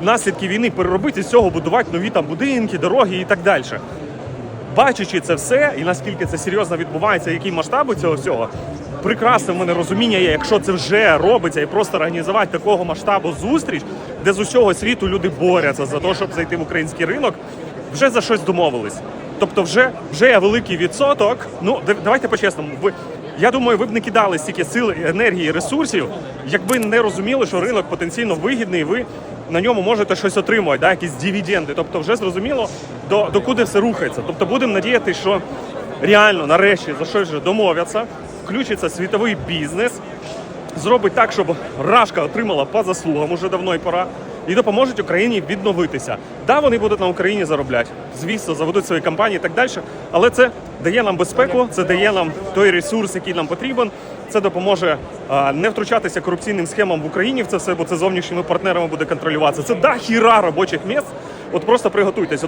наслідки війни переробити з цього будувати нові там будинки, дороги і так далі. Бачачи це все, і наскільки це серйозно відбувається, які масштаби цього всього, прекрасне в мене розуміння є, якщо це вже робиться, і просто організувати такого масштабу зустріч, де з усього світу люди борються за те, щоб зайти в український ринок, вже за щось домовились. Тобто, вже, вже є великий відсоток. Ну, давайте по-чесному. Ви, я думаю, ви б не кидали стільки сил, енергії, ресурсів, якби не розуміли, що ринок потенційно вигідний, і ви на ньому можете щось отримувати, да, якісь дивіденди. Тобто, вже зрозуміло, до, до куди все рухається. Тобто, будемо надіятися, що реально нарешті за щось вже домовляться, включиться світовий бізнес, зробить так, щоб Рашка отримала по заслугам уже давно і пора, і допоможуть Україні відновитися. Да, вони будуть на Україні заробляти. Звісно, заведуть свої компанії і так далі. Але це дає нам безпеку, це дає нам той ресурс, який нам потрібен. Це допоможе не втручатися корупційним схемам в Україні в це все, бо це зовнішніми партнерами буде контролюватися. Це да хіра робочих місць. От просто приготуйтесь.